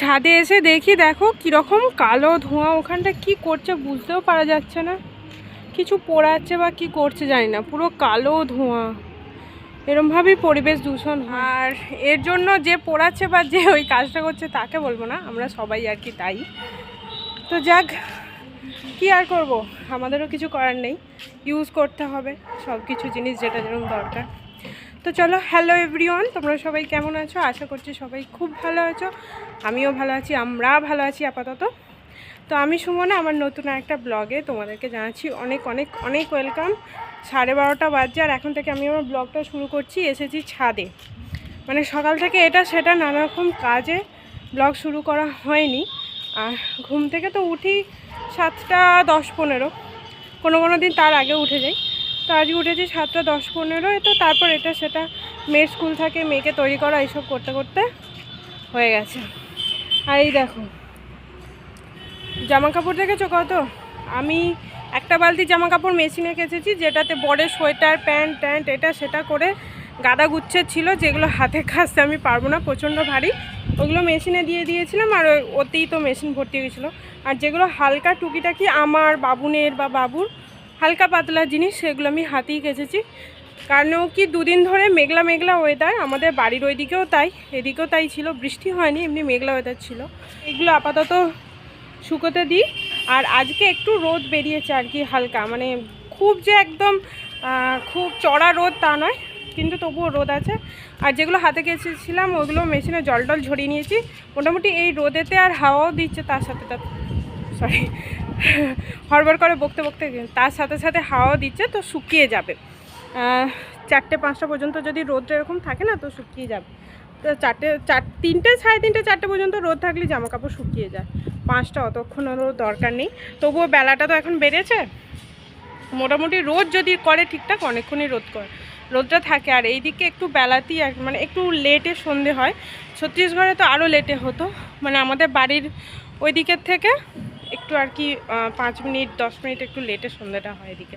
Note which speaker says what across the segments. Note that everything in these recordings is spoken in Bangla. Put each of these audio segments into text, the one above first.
Speaker 1: ছাদে এসে দেখি, দেখো কীরকম কালো ধোঁয়া, ওখানটা কি করছে বুঝতেও পারা যাচ্ছে না। কিছু পোড়াচ্ছে বা কি করছে জানি না, পুরো কালো ধোঁয়া। এরমভাবেই পরিবেশ দূষণ। আর এর জন্য যে পোড়াচ্ছে বা যে ওই কাজটা করছে তাকে বলব না, আমরা সবাই আর কি তাই। তো যাক, কি আর করব? আমাদেরও কিছু করার নেই। ইউজ করতে হবে সব কিছু জিনিস যেটা যেরকম দরকার। তো চলো হ্যালো এভরিওয়ান তোমরা সবাই কেমন আছো? আশা করছি সবাই খুব ভালো আছো। আমিও ভালো আছি আমরা ভালো আছি আপাতত। তো আমি সুমনা, আমার নতুন একটা ব্লগে তোমাদেরকে জানাচ্ছি অনেক অনেক অনেক ওয়েলকাম সাড়ে বারোটা বাজছে আর এখন থেকে আমি আমার ব্লগটা শুরু করছি এসেছি ছাদে। মানে সকাল থেকে এটা সেটা নানা রকম কাজে ব্লগ শুরু করা হয়নি। আর ঘুম থেকে তো উঠি সাতটা দশ পনেরো। কোনো কোনো দিন তার আগে উঠে যাই। আজকে উঠেছি সাতটা, দশ পনেরো তো তারপর এটা সেটা মেয়ের স্কুল থাকে, মেয়েকে তৈরি করা, এইসব করতে করতে হয়ে গেছে। আর এই দেখো জামা কাপড় দেখেছ কত? আমি একটা বালতি জামা কাপড় মেশিনে কেচেছি, যেটাতে বড়ের সোয়েটার, প্যান্ট, ট্যান্ট, এটা সেটা করে গাদা গুচ্ছের ছিল, যেগুলো হাতে কাচতে আমি পারব না, প্রচণ্ড ভারী। ওগুলো মেশিনে দিয়ে দিয়েছিলাম, আর ওতেই তো মেশিন ভর্তি হয়েছিলো। আর যেগুলো হালকা টুকিটাকি আমার বাবুনের বা বাবুর হালকা পাতলা জিনিস, সেগুলো আমি হাতেই কেচেছি। কারণ কি দুদিন ধরে মেঘলা মেঘলা ওয়েদার আমাদের বাড়ির ওইদিকেও তাই, এদিকেও তাই ছিল, বৃষ্টি হয়নি, এমনি মেঘলা ওয়েদার ছিল। এগুলো আপাতত শুকোতে দিই, আর আজকে একটু রোদ বেরিয়েছে আর কি হালকা মানে খুব যে একদম খুব চড়া রোদ তা নয়, কিন্তু তবুও রোদ আছে। আর যেগুলো হাতে কেচেছিলাম, ওগুলো মেশিনে জল টল ঝরিয়ে নিয়েছি। মোটামুটি এই রোদেতে আর হাওয়াও দিচ্ছে তার সাথে তার সরি হড়বড় করে বকতে বকতে তার সাথে সাথে হাওয়া দিচ্ছে, তো শুকিয়ে যাবে। চারটে পাঁচটা পর্যন্ত যদি রোদটা এরকম থাকে না, তো শুকিয়ে যাবে। তো চারটে, চার, তিনটে, সাড়ে তিনটে, চারটে পর্যন্ত রোদ থাকলে জামা কাপড় শুকিয়ে যায়। পাঁচটা অতক্ষণেরও দরকার নেই। তবুও বেলাটা তো এখন বেড়েছে। মোটামুটি রোদ যদি করে ঠিকঠাক, অনেকক্ষণই রোদ করে রোদটা থাকে। আর এই দিকে একটু বেলাতেই মানে একটু লেটে সন্ধে হয়। ছত্তিশগড়ে তো আরও লেটে হতো। মানে আমাদের বাড়ির ওই দিকের থেকে একটু আর কি পাঁচ মিনিট, দশ মিনিট একটু লেটে সন্ধ্যাটা হয় এদিকে।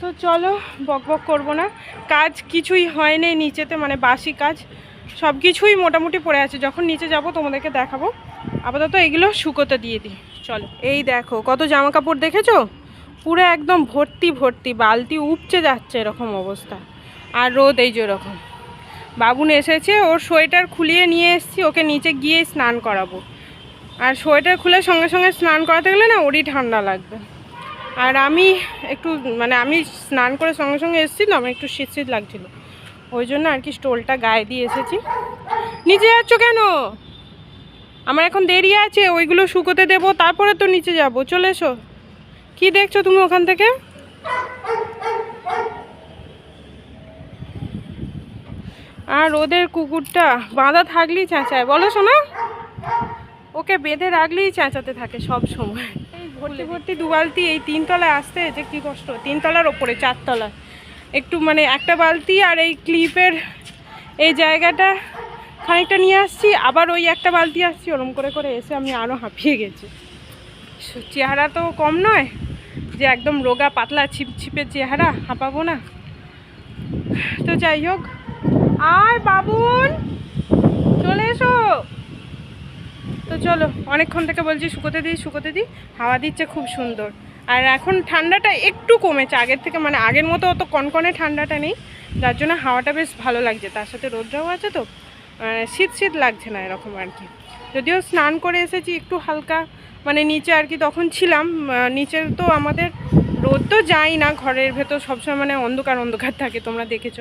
Speaker 1: তো চলো, বক বক করব না। কাজ কিছুই হয় হয়নি নিচেতে মানে বাসি কাজ। সব কিছুই মোটামুটি পড়ে আছে। যখন নিচে যাব, তোমাদেরকে দেখাবো। আপাতত এগুলো শুকোতে দিয়ে দিই। চলো, এই দেখো, কত জামা কাপড় দেখেছ? পুরো একদম ভর্তি ভর্তি, বালতি উপচে যাচ্ছে এরকম অবস্থা। আর রোদ এই যে এরকম। বাবুন এসেছে, ওর সোয়েটার খুলিয়ে নিয়ে এসেছি, ওকে নিচে গিয়ে স্নান করাবো। আর সোয়েটার খুলে সঙ্গে সঙ্গে স্নান করাতে গেলে না ওরই ঠান্ডা লাগবে। আর আমি একটু মানে আমি স্নান করে সঙ্গে সঙ্গে এসেছি তো একটু শীত শীত লাগছিল। ওই জন্য আর কি স্টোলটা গায়ে দিয়ে এসেছি। নিচে যাচ্ছ কেন? আমার এখন দেরি আছে, ওইগুলো শুকোতে দেবো, তারপরে তো নিচে যাব। চলে এসো। কি দেখছ তুমি ওখান থেকে? আর ওদের কুকুরটা বাঁধা থাকলেই চেঁচায় বলো শোনা ওকে বেঁধে রাখলেই চেঁচাতে থাকে সব সময়। এই ভর্তি ভর্তি দু বালতি এই তিনতলায় আসতে যে কি কষ্ট তিনতলার ওপরে চারতলা একটু মানে একটা বালতি আর এই ক্লিপের এই জায়গাটা খানিকটা নিয়ে আসছি আবার ওই একটা বালতি আসছি ওরম করে করে এসে আমি আরও হাঁপিয়ে গেছি। চেহারা তো কম নয় যে একদম রোগা পাতলা ছিপ ছিপের চেহারা হাঁপাবো না। তো যাই হোক আর বাবুন চলে এসো। তো চলো, অনেকক্ষণ থেকে বলছি, শুকোতে দিই শুকোতে দিই। হাওয়া দিচ্ছে খুব সুন্দর। আর এখন ঠান্ডাটা একটু কমেছে, আগের থেকে মানে আগের মতো অত কনকনে ঠান্ডাটা নেই। যার জন্য হাওয়াটা বেশ ভালো লাগছে। তার সাথে রোদটাও আছে তো শীত শীত লাগছে না এরকম আর কি। যদিও স্নান করে এসেছি একটু হালকা মানে নিচে আর কি তখন ছিলাম নিচের তো আমাদের রোদ তো যাই না, ঘরের ভেতর সবসময় মানে অন্ধকার অন্ধকার থাকে, তোমরা দেখেছ।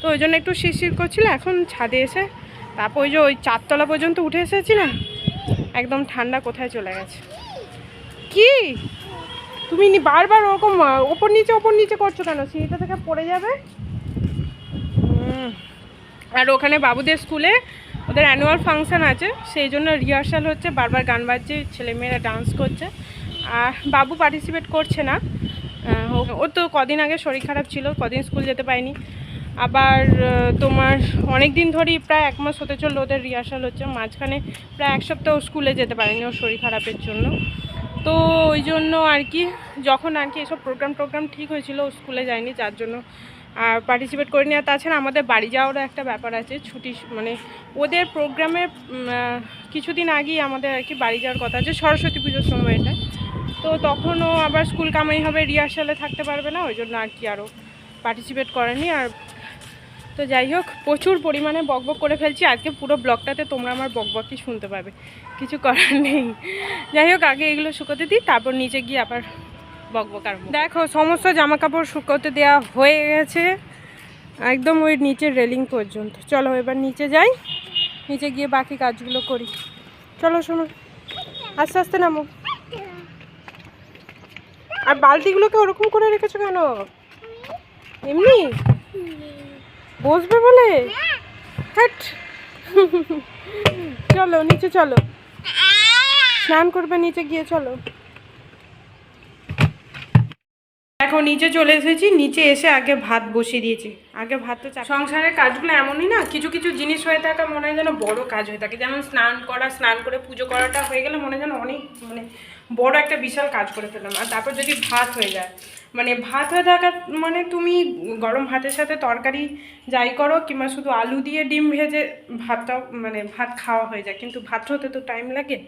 Speaker 1: তো ওই জন্য একটু শিরশির করছিল, এখন ছাদে এসে, তারপর ওই যে ওই চারতলা পর্যন্ত উঠে এসেছি না একদম ঠান্ডা কোথায় চলে গেছে। কি? তুমি বারবার ওরকম ওপর নিচে ওপর নিচে করছ কেন? সিঁড়িটা থেকে পড়ে যাবে? আর ওখানে বাবুদের স্কুলে ওদের অ্যানুয়াল ফাংশন আছে, সেই জন্য রিহার্সাল হচ্ছে, বারবার গান বাজছে, ছেলেমেয়েরা ডান্স করছে। আর বাবু পার্টিসিপেট করছে না। ও- তো কদিন আগে শরীর খারাপ ছিল, কদিন স্কুল যেতে পায়নি আবার তোমার অনেক দিন ধরেই প্রায় এক মাস হতে চলল ওদের রিহার্সাল হচ্ছে, মাঝখানে প্রায় এক সপ্তাহ স্কুলে যেতে পারেনি ওর শরীর খারাপের জন্য। তো ওই জন্য আর কি, যখন আর কি এসব প্রোগ্রাম টোগ্রাম ঠিক হয়েছিল স্কুলে যায়নি, যার জন্য আর পার্টিসিপেট করিনি। আর তাছাড়া আমাদের বাড়ি যাওয়ারও একটা ব্যাপার আছে, ছুটি মানে ওদের প্রোগ্রামে কিছুদিন আগেই আমাদের আর কি বাড়ি যাওয়ার কথা আছে, সরস্বতী পুজোর সময় এটা। তো তখনও আবার স্কুল কামাই হবে রিহার্সালে থাকতে পারবে না, ওই জন্য আর কি আরও পার্টিসিপেট করেনি। আর তো যাই হোক, প্রচুর পরিমাণে বকবক করে ফেলছি। আজকে পুরো ব্লগটাতে তোমরা আমার বকবকই শুনতে পাবে। কিছু করার নেই। যাই হোক, আগে এগুলো শুকোতে দিই, তারপর নিচে গিয়ে আবার বকবক আর দেখো, সমস্ত জামা কাপড় শুকোতে দেওয়া হয়ে গেছে। একদম ওই নিচের রেলিং পর্যন্ত। চলো, এবার নিচে যাই। নিচে গিয়ে বাকি কাজগুলো করি। চলো, শোনো। আস্তে আস্তে নামো। আর বালতিগুলোকে ওরকম করে রেখেছো কেন? এমনি? বসবে বলে? হ্যাট চলো, নিচে চলো। স্নান করবে, নিচে গিয়ে চলো। এখন নিচে চলে এসেছি। নিচে এসে আগে ভাত বসিয়ে দিয়েছি। আগে ভাত তো সংসারের কাজগুলো এমনই না, কিছু কিছু জিনিস হয়ে থাকা মনে হয় যেন বড় কাজ হয়ে থাকে। যেমন স্নান করা, স্নান করে পুজো করাটা হয়ে গেলে মনে হয় যেন অনেক মানে বড় একটা বিশাল কাজ করে ফেললাম। আর তারপর যদি ভাত হয়ে যায় মানে ভাত হয়ে থাকা মানে তুমি গরম ভাতের সাথে তরকারি যাই করো, কিংবা শুধু আলু দিয়ে ডিম ভেজে ভাতটা মানে ভাত খাওয়া হয়ে যায়। কিন্তু ভাত হতে তো টাইম লাগে।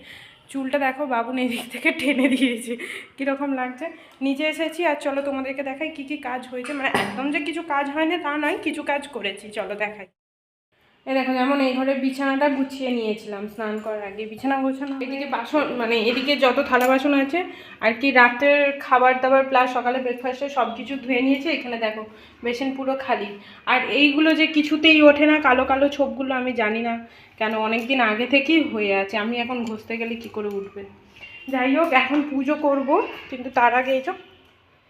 Speaker 1: চুলটা দেখো বাবুন এদিক থেকে টেনে দিয়েছে। কীরকম লাগছে? নিচে এসেছি আর চলো তোমাদেরকে দেখাই কি কি কাজ হয়েছে। মানে একদম যে কিছু কাজ হয়নি তা নয়, কিছু কাজ করেছি। চলো দেখাই। এই দেখো, যেমন এই ঘরের বিছানাটা গুছিয়ে নিয়েছিলাম, স্নান করার আগে। বিছানা গোছানো এদিকে বাসন মানে এদিকে যত থালা বাসন আছে, আর কি রাতের খাবার দাবার প্লাস সকালে ব্রেকফাস্টে সব কিছু ধুয়ে নিয়েছে, এখানে দেখো, বেসিন পুরো খালি। আর এইগুলো যে কিছুতেই ওঠে না, কালো কালো ছোপগুলো আমি জানি না কেন অনেক দিন আগে থেকেই হয়ে আছে। আমি এখন ঘষতে গেলে কি করে উঠবে? যাই হোক, এখন পুজো করব, কিন্তু তার আগে এই যে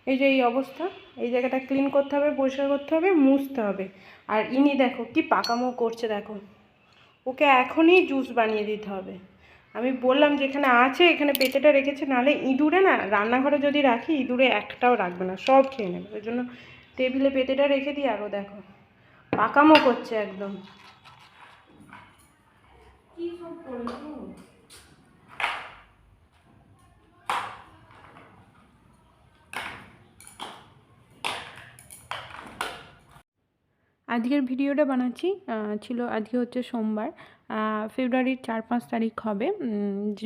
Speaker 1: এই যে এই অবস্থা, এই জায়গাটা ক্লিন করতে হবে, পরিষ্কার করতে হবে, মুছতে হবে। আর ইনি দেখো কি পাকামো করছে দেখো। ওকে এখনই জুস বানিয়ে দিতে হবে। আমি বললাম যে এখানে আছে, এখানে পেটেটা রেখেছে, নাহলে ইঁদুরে না, রান্নাঘরে যদি রাখি, ইঁদুরে একটাও রাখবে না, সব খেয়ে নেবে। ওই জন্য টেবিলে পেটেটা রেখে দিই আরও দেখো। পাকামো করছে একদম। কি সব আজকের ভিডিওটা বানাচ্ছি ছিল আজকে হচ্ছে সোমবার ফেব্রুয়ারির চার পাঁচ তারিখ হবে।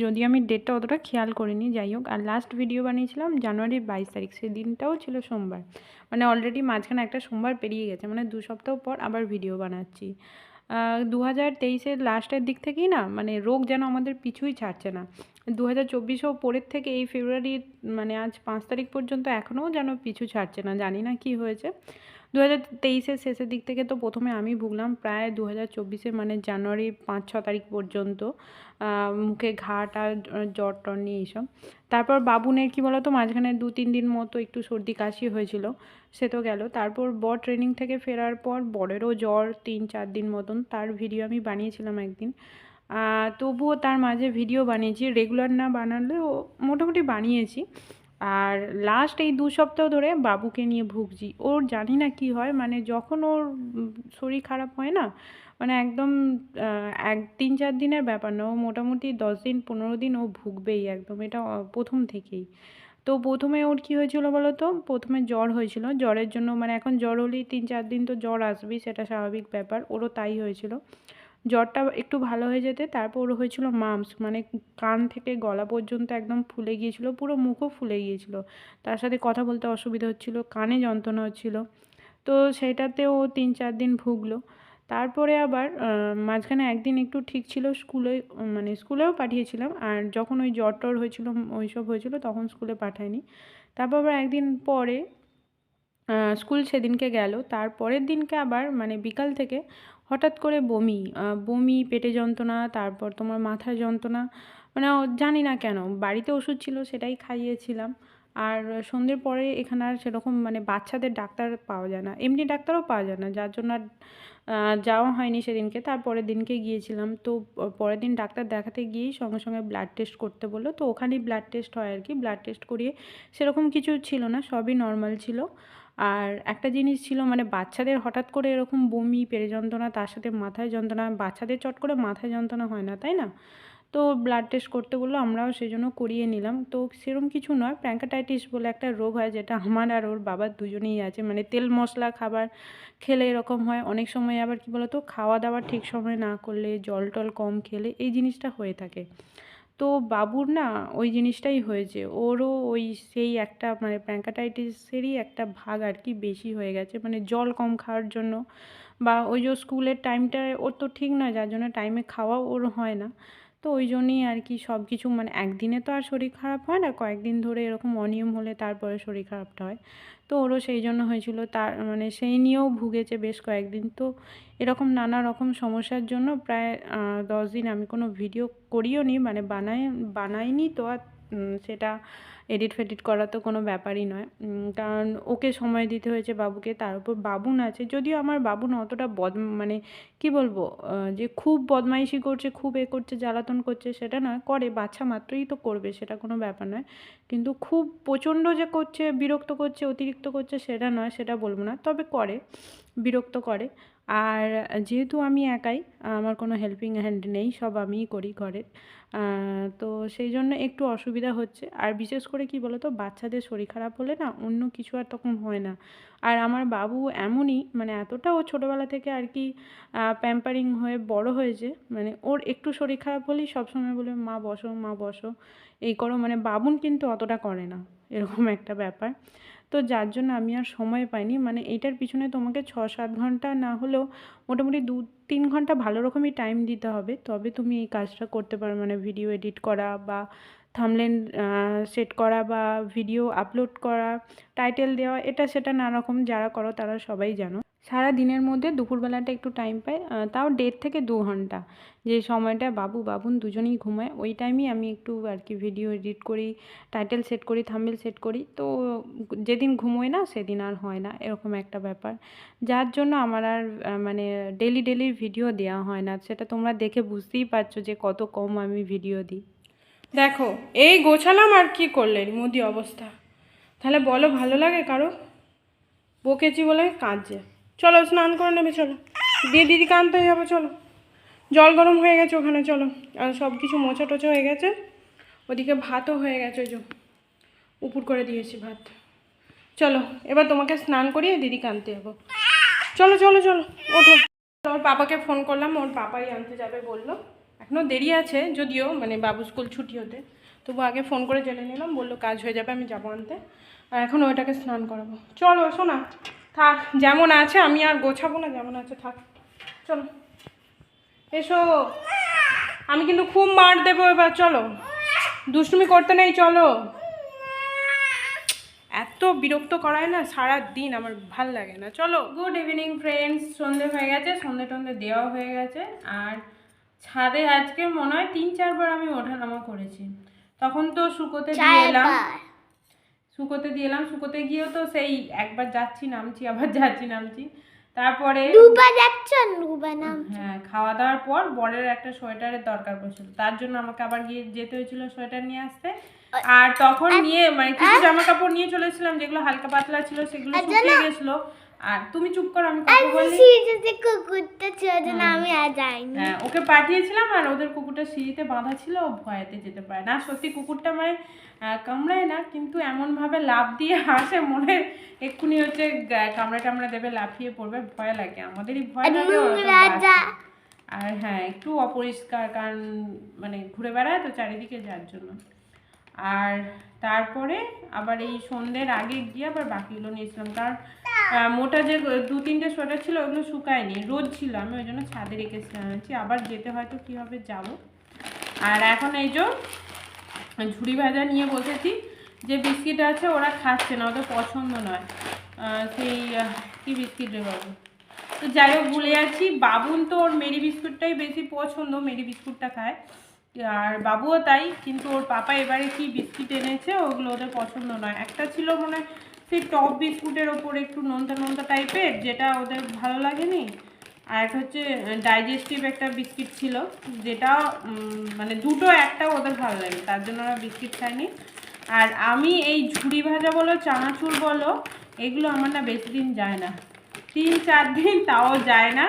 Speaker 1: যদি আমি ডেটটা অতটা খেয়াল করিনি, যাই হোক, আর লাস্ট ভিডিও বানিয়েছিলাম জানুয়ারির বাইশ তারিখ, সেই দিনটাও ছিল সোমবার। মানে অলরেডি মাঝখানে একটা সোমবার পেরিয়ে গেছে মানে দু সপ্তাহ পর আবার ভিডিও বানাচ্ছি। দু হাজার তেইশের লাস্টের দিক থেকেই না মানে রোগ যেন আমাদের পিছুই ছাড়ছে না। দু হাজার চব্বিশেও পরের থেকে এই ফেব্রুয়ারির মানে আজ পাঁচ তারিখ পর্যন্ত এখনও যেন পিছু ছাড়ছে না, জানি না কি হয়েছে। দু হাজার তেইশের শেষের দিক থেকে তো প্রথমে আমি ভুগলাম প্রায় দু হাজার চব্বিশে মানে জানুয়ারি পাঁচ, ছ তারিখ পর্যন্ত মুখে ঘাটা জ্বর, টর নিয়ে এইসব। তারপর বাবুনের কী বলতো, মাঝখানে দু, তিন দিন মতো একটু সর্দি, কাশি হয়েছিল, সে তো গেল। তারপর বর ট্রেনিং থেকে ফেরার পর বরেরও জ্বর তিন, চার দিন মতন, তার ভিডিও আমি বানিয়েছিলাম একদিন। তবুও তার মাঝে ভিডিও বানিয়েছি, রেগুলার না বানালেও মোটামুটি বানিয়েছি। আর লাস্ট এই দু সপ্তাহ ধরে বাবুকে নিয়ে ভুগছি। ওর জানি না কি হয় মানে যখন ওর শরীর খারাপ হয় না মানে একদম এক, তিন, চার দিনের ব্যাপার না, ও মোটামুটি দশ দিন, পনেরো দিন ও ভুগবেই একদম, এটা প্রথম থেকেই। তো প্রথমে ওর কী হয়েছিল বলো তো প্রথমে জ্বর হয়েছিল, জ্বরের জন্য মানে এখন জ্বর হলেই তিন, চার দিন তো জ্বর আসবেই, সেটা স্বাভাবিক ব্যাপার, ওরও তাই হয়েছিল। জ্বরটা একটু ভালো হয়ে যেতে তারপর ওর হয়েছিল মামস মানে কান থেকে গলা পর্যন্ত একদম ফুলে গিয়েছিল, পুরো মুখও ফুলে গিয়েছিল। তার সাথে কথা বলতে অসুবিধা হচ্ছিল, কানে যন্ত্রণা হচ্ছিল। তো সেটাতেও তিন চার দিন ভুগলো। তারপরে আবার মাঝখানে একদিন একটু ঠিক ছিল, স্কুলে মানে স্কুলেও পাঠিয়েছিলাম। আর যখন ওই জ্বর টর হয়েছিল, ওইসব হয়েছিল, তখন স্কুলে পাঠায়নি। তারপর আবার একদিন পরে স্কুল সেদিনকে গেল। তারপরের দিনকে আবার মানে বিকাল থেকে হঠাৎ করে বমি বমি, পেটে যন্ত্রণা, তারপর তোমার মাথার যন্ত্রণা মানে জানি না কেন, বাড়িতে ওষুধ ছিল সেটাই খাইয়েছিলাম। আর সন্ধ্যের পরে এখানে আর সেরকম মানে বাচ্চাদের ডাক্তার পাওয়া যায় না। এমনি ডাক্তারও পাওয়া যায় না, যার জন্য আর যাওয়া হয়নি সেদিনকে, তারপরের দিনকে গিয়েছিলাম। তো পরের দিন ডাক্তার দেখাতে গিয়েই সঙ্গে সঙ্গে ব্লাড টেস্ট করতে বলল। তো ওখানেই ব্লাড টেস্ট হয় আর কি ব্লাড টেস্ট করিয়ে সেরকম কিছু ছিল না, সবই নর্মাল ছিল। আর একটা জিনিস ছিল মানে বাচ্চাদের হঠাৎ করে এরকম বমি পেটে যন্ত্রণা, তার সাথে মাথায় যন্ত্রণা, বাচ্চাদের চট করে মাথায় যন্ত্রণা হয় না, তাই না?
Speaker 2: তো ব্লাড টেস্ট করতে বলল, আমরাও সেই জন্য করিয়ে নিলাম। তো সেরকম কিছু নয় প্র্যাঙ্কাটাইটিস বলে একটা রোগ হয়, যেটা আমার আর ওর বাবার দুজনেই আছে। মানে তেল মশলা, খাবার খেলে এরকম হয়। অনেক সময় আবার কি বলতো খাওয়া দাওয়া ঠিক সময় না করলে জল টল কম খেলে, এই জিনিসটা হয়ে থাকে। তো বাবুর না ওই জিনিসটাই হয়েছে। ওরও ওই সেই একটা মানে প্যাঙ্কাটাইটিসেরই একটা ভাগ আর কি বেশি হয়ে গেছে। মানে জল কম খাওয়ার জন্য বা ওই যে স্কুলের টাইমটায় ওর তো ঠিক নয় যার জন্য টাইমে খাওয়াও ওর হয় না। তো ওই জন্যই আর কি সব কিছু মানে একদিনে তো আর শরীর খারাপ হয় না, কয়েকদিন ধরে এরকম অনিয়ম হলে তারপরে শরীর খারাপটা হয়। তো ওরও সেই জন্য হয়েছিল, তার মানে সেই নিয়েও ভুগেছে বেশ কয়েকদিন। তো এরকম নানা রকম সমস্যার জন্য প্রায় দশ দিন আমি কোনো ভিডিও করিও নি মানে বানাই বানাইনি তো আর সেটা এডিট ফেডিট করা তো কোনো ব্যাপারই নয়। কারণ ওকে সময় দিতে হয়েছে বাবুকে, তার উপর বাবুন আছে। যদিও আমার বাবুন অতটা বদ মানে কি বলব যে খুব বদমাইশি করছে, খুব এ করছে, জ্বালাতন করছে সেটা নয়, করে বাচ্চা মাত্রই তো করবে, সেটা কোনো ব্যাপার নয়। কিন্তু খুব প্রচণ্ড যে করছে, বিরক্ত করছে, অতিরিক্ত করছে সেটা নয়, সেটা বলব না। তবে করে। বিরক্ত করে। আর যেহেতু আমি একাই, আমার কোনো হেল্পিং হ্যান্ড নেই, সব আমিই করি ঘরের। তো সেই জন্য একটু অসুবিধা হচ্ছে। আর বিশেষ করে কি বলো তো বাচ্চাদের শরীর খারাপ হলে না অন্য কিছু আর তখন হয় না। আর আমার বাবু এমনই মানে এতটা ও ছোটোবেলা থেকে আর কি প্যাম্পারিং হয়ে বড় হয়েছে মানে ওর একটু শরীর খারাপ হলেই সবসময় বলে, মা বসো মা বসো। এই করো মানে বাবুন কিন্তু অতটা করে না, এরকম একটা ব্যাপার। তো যার জন্য আমি আর সময় পাইনি। মানে এইটার পিছনে তোমাকে ছ সাত ঘণ্টা না হলেও মোটামুটি দু তিন ঘণ্টা ভালো রকমই টাইম দিতে হবে। তবে তুমি এই কাজটা করতে পারো। মানে ভিডিও এডিট করা বা থামলেন সেট করা বা ভিডিও আপলোড করা টাইটেল দেওয়া, এটা সেটা নানারকম যারা করো তারা সবাই জানো। সারা দিনের মধ্যে দুপুরবেলাটা একটু টাইম পাই তাও দেড় থেকে দু ঘণ্টা। যে সময়টা বাবু, বাবুন দুজনেই ঘুমায়, ওই টাইমই আমি একটু আর কি ভিডিও এডিট করি টাইটেল সেট করি থাম্বনেল সেট করি। তো যেদিন ঘুমোয় না, সেদিন আর হয় না, এরকম একটা ব্যাপার। যার জন্য আমার আর মানে ডেলি ডেলি ভিডিও দেওয়া হয় না। সেটা তোমরা দেখে বুঝতেই পারছ যে কত কম আমি ভিডিও দিই।
Speaker 1: দেখো, এই গোছালাম আর কি করলে মুদি অবস্থা? তাহলে বলো, ভালো লাগে কারও? বকেছি বলে কাঁদছে। চলো, স্নান করে নেবে, চলো। দিয়ে দিদিকে আনতে যাব চলো। জল গরম হয়ে গেছে ওখানে, চলো। আর সব কিছু মোছা টোচা হয়ে গেছে। ওদিকে ভাতও হয়ে গেছে ওই যে উপর করে দিয়েছি ভাত। চলো, এবার তোমাকে স্নান করিয়ে দিদি আনতে যাব চলো চলো চলো, ওঠো। ওর পাপাকে ফোন করলাম, ওর পাপাই আনতে যাবে বলল। এখনও দেরি আছে, যদিও মানে বাবু স্কুল ছুটি হতে। তবু আগে ফোন করে জেনে নিলাম, বলল কাজ হয়ে যাবে, আমি যাব আনতে। আর এখন ওইটাকে স্নান করাবো। চলো শোনা থাক, যেমন আছে, আমি আর গোছাবো না, যেমন আছে, থাক। চলো। এসো। আমি কিন্তু খুব মার দেবো এবার, চলো। দুষ্টুমি করতে নেই, চলো। এত বিরক্ত করায় না সারা দিন আমার ভালো লাগে না। চলো। গুড ইভিনিং ফ্রেন্ডস সন্ধে হয়ে গেছে সন্ধে টন্ধে দেওয়া হয়ে গেছে। আর ছাদে আজকে মনে হয় তিন চারবার আমি ওঠানামা করেছি। তখন তো শুকোতে দিয়ে এলাম। শুকোতে দিয়ে এলাম। শুকোতে গিয়েও তো সেই একবার যাচ্ছি নামছি আবার যাচ্ছি নামছি। তারপরে
Speaker 3: নাম
Speaker 1: হ্যাঁ খাওয়া দাওয়ার পর বরের একটা সোয়েটারের দরকার পড়ছিল। তার জন্য আমাকে আবার গিয়ে যেতে হয়েছিল সোয়েটার নিয়ে আসতে। আর তখন নিয়ে মানে কিছু জামা কাপড় নিয়ে চলেছিলাম যেগুলো হালকা পাতলা ছিল সেগুলো শুকিয়ে গেছিল। আর তুমি চুপ করো আমি কথা বলি
Speaker 3: সিরিজে কুকুরটা ছিল জন্য আমি আর যাইনি।
Speaker 1: হ্যাঁ ওকে পাঠিয়েছিলাম আর ওদের কুকুরটা সিঁড়িতে বাঁধা ছিল ও ভয়েতে যেতে পারে না। সত্যি কুকুরটা মানে কামড়ায় না কিন্তু এমনভাবে লাভ দিয়ে আসে মনে এক্ষুনি হচ্ছে কামড়ে টামড়ে দেবে লাফিয়ে পড়বে ভয় লাগে। আমাদেরই ভয় লাগে। আর হ্যাঁ একটু অপরিষ্কার কারণ মানে ঘুরে বেড়ায় তো চারিদিকে যার জন্য। আর তারপরে আবার এই সন্ধ্যের আগে গিয়ে আবার বাকিগুলো নিয়েছিলাম। কারণ মোটা যে দু তিনটে সোয়েটার ছিল ওগুলো শুকায়নি রোদ ছিল, আমি ওই জন্য ছাদে রেখেছিলাম। আবার যেতে হয়তো কীভাবে যাব। আর এখন এই যে ঝুড়ি ভাজা নিয়ে বসেছি, যে বিস্কিট আছে ওরা খাচ্ছে না, ওদের পছন্দ নয়। সেই কি বিস্কিট রে বাবু? তো যাই হোক, ভুলে যাচ্ছি, বাবুন তো ওর মেরি বিস্কুটটাই বেশি পছন্দ, মেরি বিস্কুটটা খায়। আর বাবুও তাই, কিন্তু ওর পাপা এবারে কি বিস্কিট এনেছে ওগুলো ওদের পছন্দ নয়। একটা ছিল মনে হয় সেই টপ বিস্কুটের ওপর একটু নোনতা নোনতা টাইপের, যেটা ওদের ভালো লাগেনি। আর একটা হচ্ছে ডাইজেস্টিভ একটা বিস্কিট ছিল, যেটা মানে দুটো একটা ওদের ভালো লাগে তার জন্য ওরা বিস্কিট খায়নি। আর আমি এই ঝুড়ি ভাজা বলো, চানাচুর বলো, এগুলো আমার না বেশি দিন যায় না। তিন চার দিন তাও যায় না।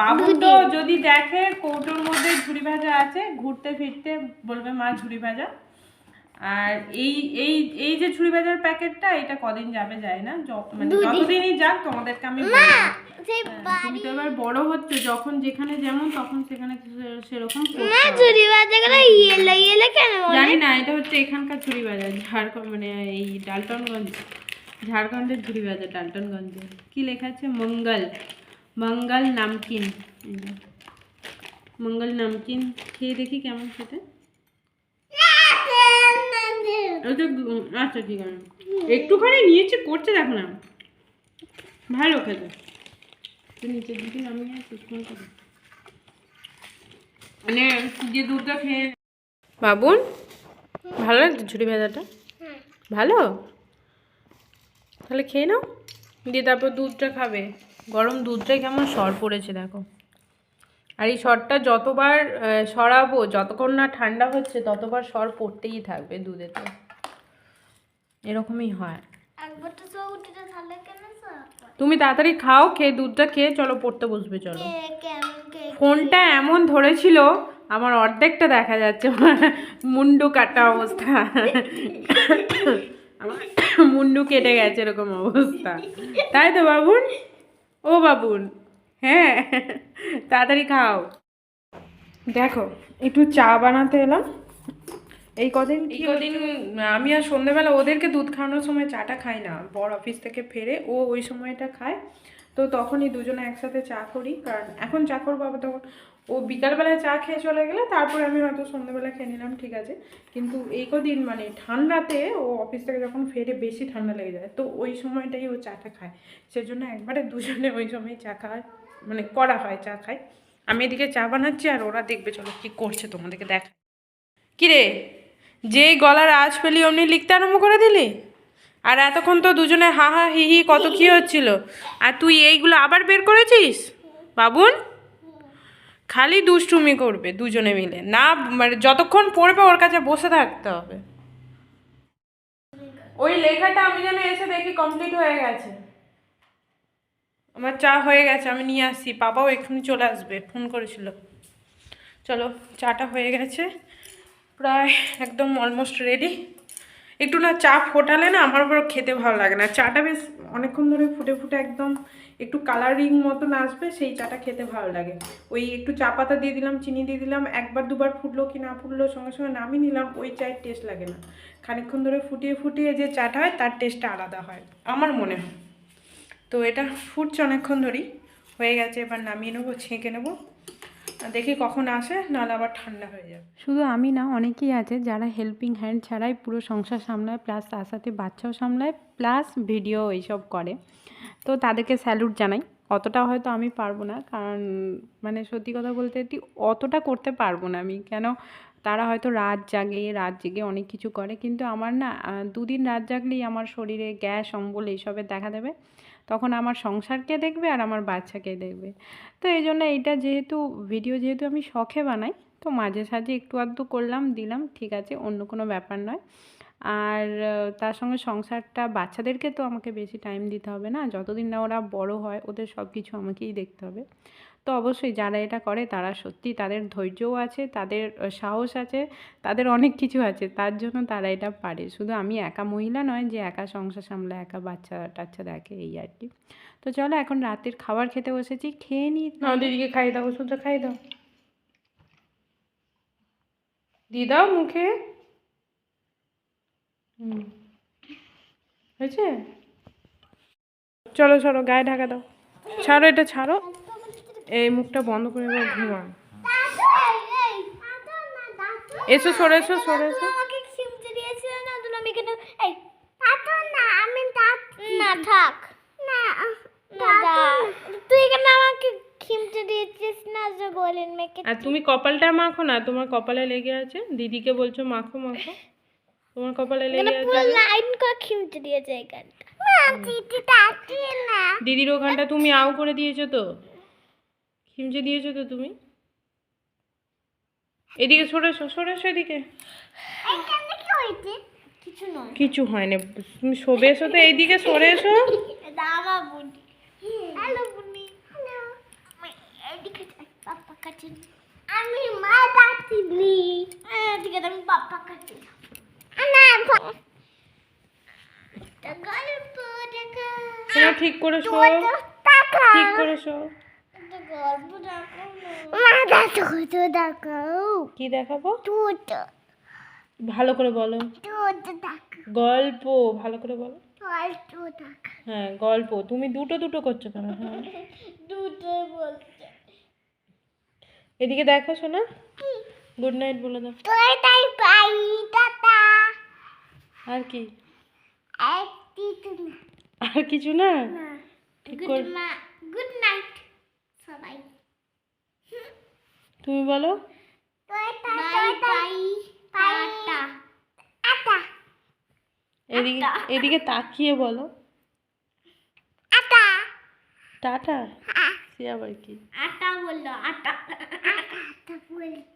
Speaker 1: বাবু তো যদি দেখে কৌটোর মধ্যে ঝুড়ি ভাজা আছে ঘুরতে ফিরতে বলবে মা ঝুড়ি ভাজা। আর এই এই এই যে ঝুড়ি ভাজার প্যাকেটটা এটা কদিন যাবে যায় না। মানে যতদিনই যাক তোমাদেরকে আমি হ্যাঁ, তুমি তো এবার বড় হচ্ছে যখন যেখানে যেমন তখন সেখানে সেরকম
Speaker 3: ইয়েলো ইয়েলো কেন
Speaker 1: জানি না এটা হচ্ছে এখানকার ঝুড়ি বাজার ঝাড়খণ্ড মানে এই ডালটনগঞ্জ। ঝাড়খণ্ডের ঝুড়ি বাজার ডালটনগঞ্জে। কি লেখা আছে? মঙ্গল। মঙ্গল নামকিন। মঙ্গল নামকিন। খেয়ে দেখি কেমন খেতে। গু- আচ্ছা ঠিক আছে। একটুখানি নিয়েছে করছে দেখো না। ভালো খেতে। নিচের দিকে নামিয়ে শুকনো করে মানে যে দুধটা খেয়ে বাবুন ভালো লাগছে ঝুড়ি ভাজাটা? ভালো? তাহলে খেয়ে নাও। দিয়ে তারপর দুধটা খাবে। গরম দুধটাই কেমন সর পড়েছে দেখো। আর এই সরটা যতবার সরাবো যতক্ষণ না ঠান্ডা হচ্ছে ততবার সর পড়তেই থাকবে দুধেতে এরকমই হয়।
Speaker 3: একবার তো কেন সব?
Speaker 1: তুমি তাড়াতাড়ি খাও খেয়ে দুধটা খেয়ে চলো পড়তে বসবে চলো। ফোনটা এমন ধরেছিল আমার অর্ধেকটা দেখা যাচ্ছে মুন্ডু কাটা অবস্থা। আমার মুন্ডু কেটে গেছে এরকম অবস্থা। তাই তো বাবুন? ও বাবুন হ্যাঁ তাড়াতাড়ি খাও। দেখো একটু চা বানাতে এলাম। এই কদিন এই কদিন আমি আর সন্ধ্যেবেলা ওদেরকে দুধ খাওয়ানোর সময় চাটা খাই না। বড় অফিস থেকে ফেরে ও ওই সময়টা খায়। তো তখনই দুজনে একসাথে চা করি। কারণ এখন চা করব আবার তখন ও বিকালবেলায় চা খেয়ে চলে গেলে তারপরে আমি হয়তো সন্ধ্যেবেলা খেয়ে নিলাম, ঠিক আছে। কিন্তু এই কদিন মানে ঠান্ডাতে ও অফিস থেকে যখন ফেরে বেশি ঠান্ডা লেগে যায়, তো ওই সময়টাই ও চাটা খায়। সেজন্য একবারে দুজনে ওই সময় চা খায় মানে করা হয়, চা খায় আমি এদিকে চা বানাচ্ছি আর ওরা দেখবে, চলো কি করছে তোমাদেরকে দেখা। কিরে? যেই গলার আজ পেলি অমনি লিখতে আরম্ভ করে দিলি? আর এতক্ষণ তো দুজনে হা হা হি হি কত কি হচ্ছিল। আর তুই এইগুলো আবার বের করেছিস? বাবুন? খালি দুষ্টুমি করবে দুজনে মিলে। না মানে যতক্ষণ পড়বে ওর কাছে বসে থাকতে হবে। ওই লেখাটা আমি যেন এসে দেখি কমপ্লিট হয়ে গেছে। আমার চা হয়ে গেছে, আমি নিয়ে আসছি বাবাও এক্ষুনি চলে আসবে, ফোন করেছিল। চলো, চাটা হয়ে গেছে। প্রায় একদম অলমোস্ট রেডি একটু না চা ফোটালে না আমার আবার খেতে ভালো লাগে না। চাটা বেশ অনেকক্ষণ ধরে ফুটে ফুটে একদম একটু কালারিং মতন আসবে, সেই চাটা খেতে ভালো লাগে। ওই একটু চা পাতা দিয়ে দিলাম, চিনি দিয়ে দিলাম, একবার দুবার ফুটলো কি না ফুটলো সঙ্গে সঙ্গে নামিয়ে নিলাম, ওই চায়ের টেস্ট লাগে না। খানিকক্ষণ ধরে ফুটিয়ে ফুটিয়ে যে চাটা হয়, তার টেস্টটা আলাদা হয়, আমার মনে হয়। তো এটা ফুটছে অনেকক্ষণ ধরেই, হয়ে গেছে, এবার নামিয়ে নেব, ছেঁকে নেব। দেখি কখন আসে, নাহলে আবার ঠান্ডা হয়ে যাবে।
Speaker 2: শুধু আমি না, অনেকেই আছে যারা হেল্পিং হ্যান্ড ছাড়াই পুরো সংসার সামলায় প্লাস তার সাথে বাচ্চাও সামলায় প্লাস ভিডিও এইসব করে। তো তাদেরকে স্যালুট জানাই। অতটা হয়তো আমি পারব না, কারণ মানে সত্যি কথা বলতে অতটা করতে পারব না আমি। কেন? তারা হয়তো রাত জাগে, রাত জেগে অনেক কিছু করে, কিন্তু আমার না দুদিন রাত জাগলেই আমার শরীরে গ্যাস, অম্বল এইসবের দেখা দেবে। তখন আমার সংসারকে দেখবে আর আমার বাচ্চাকে দেখবে। তো এই জন্য এইটা যেহেতু ভিডিও যেহেতু আমি শখে বানাই, তো মাঝে সাঝে একটু আধটু করলাম, দিলাম, ঠিক আছে, অন্য কোনো ব্যাপার নয়। আর তার সঙ্গে সংসারটা বাচ্চাদেরকে তো আমাকে বেশি টাইম দিতে হবে না। যতদিন না ওরা বড় হয়, ওদের সব কিছু আমাকেই দেখতে হবে। তো অবশ্যই যারা এটা করে, তারা সত্যি তাদের ধৈর্যও আছে, তাদের সাহস আছে, তাদের অনেক কিছু আছে, তার জন্য তারা এটা পারে। শুধু আমি একা মহিলা নয় যে একা সংসার সামলায় একা বাচ্চা টাচ্চা দেখে, এই আর কি। তো চলো এখন রাতের খাবার খেতে বসেছি, খেয়ে নিই
Speaker 1: দিদিকে খাই দাও ওষুধটা খাই দাও। দিয়ে দাও মুখে। হুম। হয়েছে? চলো চলো, গায়ে ঢাকা দাও। ছাড়ো, এটা ছাড়ো। এই মুখটা বন্ধ করে এবার ঘুমান। এসো, সরে এসো সরে, এসো।
Speaker 3: না না তুই আমাকে খিমচে দিয়েছিস না মেকে
Speaker 1: আর তুমি কপালটা মাখো না, তোমার কপালে লেগে আছে। দিদিকে বলছো, মাখো মাখো। তোমার কপালে লেগে আছে
Speaker 3: লাইন করে খিমচে দিয়েছে এখানটা
Speaker 1: দিদির ওখানটা তুমি আউ করে দিয়েছ তো। খিমচে দিয়েছ তো তুমি। এদিকে সরে সরে এসো এদিকে।
Speaker 3: এখানে কি হইছে কিছু
Speaker 1: হয় না তুমি শোবে এসো তো এইদিকে সরে এসো।
Speaker 3: এদিকে আমি মা ডাকিনি। আছে আমি পাপা কাছে
Speaker 1: ঠিক করে শো ঠিক করে শো কি দেখাবো? ভালো করে বলো। গল্প ভালো করে বলো। হ্যাঁ গল্প। তুমি দুটো দুটো করছ কেন? হ্যাঁ।
Speaker 3: দুটো বলতে।
Speaker 1: এদিকে দেখো শোনা গুড নাইট বলে দাও। আর কি? আর কিছু না। ঠিক করে
Speaker 3: গুড মা গুড নাইট সবাই।
Speaker 1: তুমি বলো?
Speaker 3: তুই তাই পাই টাটা আটা
Speaker 1: এদিকে এদিকে তাকিয়ে বলো।
Speaker 3: আটা
Speaker 1: টাটা? সে আবার কি?
Speaker 3: আটা বলল আটা। আটা বলছি